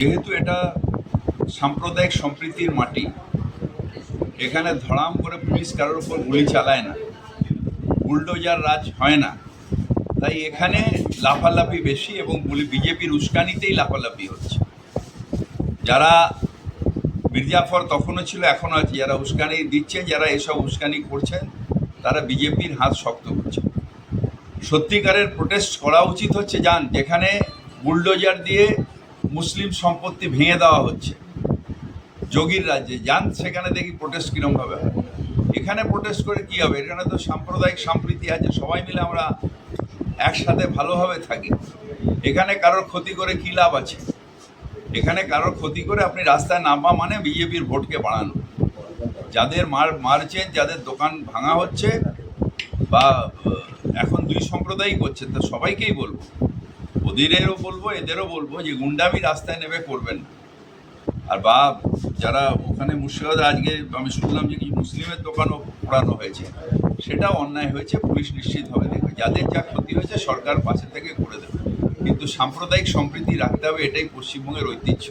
যেহেতু এটা সাম্প্রদায়িক সম্প্রীতির মাটি, এখানে ধড়াম করে পুলিশ কারোর উপর গুলি চালায় না, বুলডোজার রাজ হয় না। তাই এখানে লাফালাফি বেশি এবং বিজেপির উস্কানিতেই লাফালাফি হচ্ছে। যারা মির্জাফর তখনও ছিল, এখনও আছে। যারা উস্কানি দিচ্ছেন, যারা এসব উস্কানি করছেন, তারা বিজেপির হাত শক্ত করছে। সত্যিকারের প্রোটেস্ট করা উচিত হচ্ছে, যান, যেখানে বুলডোজার দিয়ে মুসলিম সম্পত্তি ভেঙে দেওয়া হচ্ছে। যোগীর রাজ্যে। যান, সেখানে দেখি প্রোটেস্ট কীরমভাবে হয়। এখানে প্রোটেস্ট করে কী হবে? এখানে তো সাম্প্রদায়িক সম্প্রীতি আছে। সবাই মিলে আমরা একসাথে ভালোভাবে থাকি। এখানে কারোর ক্ষতি করে কী লাভ আছে? এখানে কারোর ক্ষতি করে আপনি রাস্তায় নামা মানে বিজেপির ভোটকে বাড়ানো। যাদের মার, মারছেন, যাদের দোকান ভাঙা হচ্ছে বা, এখন দুই সম্প্রদায়ই করছে, তো সবাইকেই বলব। ওদেরও বলব, এদেরও বলব যে গুন্ডামি রাস্তায় নেবে করবেন না। আর বা যারা ওখানে মুর্শিদাবাদ, আজকে আমি শুনলাম যে কিছু মুসলিমের দোকানও পোড়ানো হয়েছে। সেটা অন্যায় হয়েছে, পুলিশ নিশ্চিতভাবে দেখবে। যাদের যা ক্ষতি হয়েছে, সরকার পাশে থেকে করে দেবে। কিন্তু সাম্প্রদায়িক সম্প্রীতি রাখতে হবে, এটাই পশ্চিমবঙ্গের ঐতিহ্য।